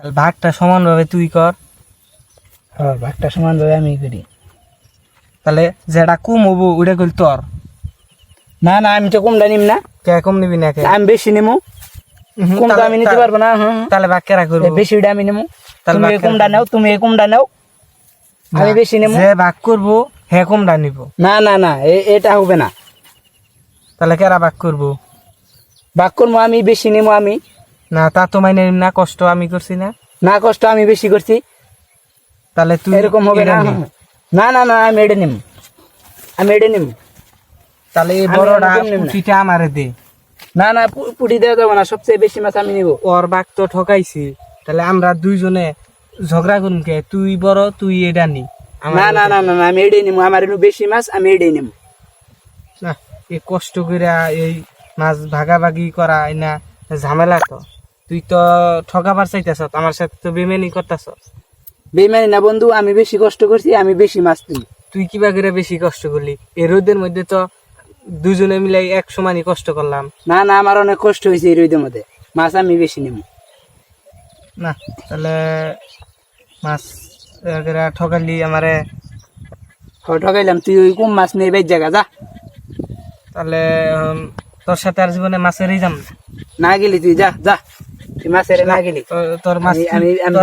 তাহলে ভাগটা সমানভাবে তুই কর। হ্যাঁ ভাগটা সমানভাবে আমি করি। তাহলে যেটা কম হব ওইটা করলি তোর। না না আমি তো কমটা নিম না। কে কম নিবি না কে? আমি বেশি নেব কমটা আমি নিতে পারব না হ্যাঁ হ্যাঁ। তাহলে ভাগ কেরা করব? বেশিটা আমি নেব তাহলে কমটা নাও তুমি কমটা নাও। আমি বেশি নেব যে ভাগ করব হে কমটা নিব। না না না এটা হবে না। তাহলে কেরা ভাগ করব? ভাগ করব আমি বেশি নেব আমি। না তা তো মাইনে নিম না কষ্ট আমি করছি না। না কষ্ট আমি বেশি করছি। তাহলে তুই এরকম হবে না। না না না আমি এড়ে নিম আমি এড়ে নিম তাহলে এই বড়টা। পুঁটিটা আমারে দে। না না পুটি দেওয়া যাবে না। সবচেয়ে বেশি মাছ আমি নিব। ওর বাঘ তো ঠকাইছি। তাহলে আমরা দুইজনে ঝগড়া করুন কে? তুই বড় তুই এটা নি। না না না না আমি এড়ে নিম আমার একটু বেশি মাছ আমি এড়ে নিম না এই কষ্ট করে এই মাছ ভাগাভাগি করা না ঝামেলা তো। তুই তো ঠকাবার চাইতেছ আমার সাথে তো বেমেনি করতেছ বেমানি না বন্ধু আমি বেশি কষ্ট করছি আমি বেশি মাছ তুলি। তুই কিবা করে বেশি কষ্ট করলি? এই রোদের মধ্যে তো দুজনে মিলাই এক সমানই কষ্ট করলাম। না না আমার অনেক কষ্ট হয়েছে এই রোদের মধ্যে। মাছ আমি বেশি নিব। না তাহলে মাছ ঠকালি আমারে। ঠকাইলাম তুই ওই কম মাছ নেই বেশ জায়গা যা। তাহলে তোর সাথে আর জীবনে মাছেরই যাম না। গেলি তুই যা যা। মাছের না গেলি তোর- মাছ আমি- আমি-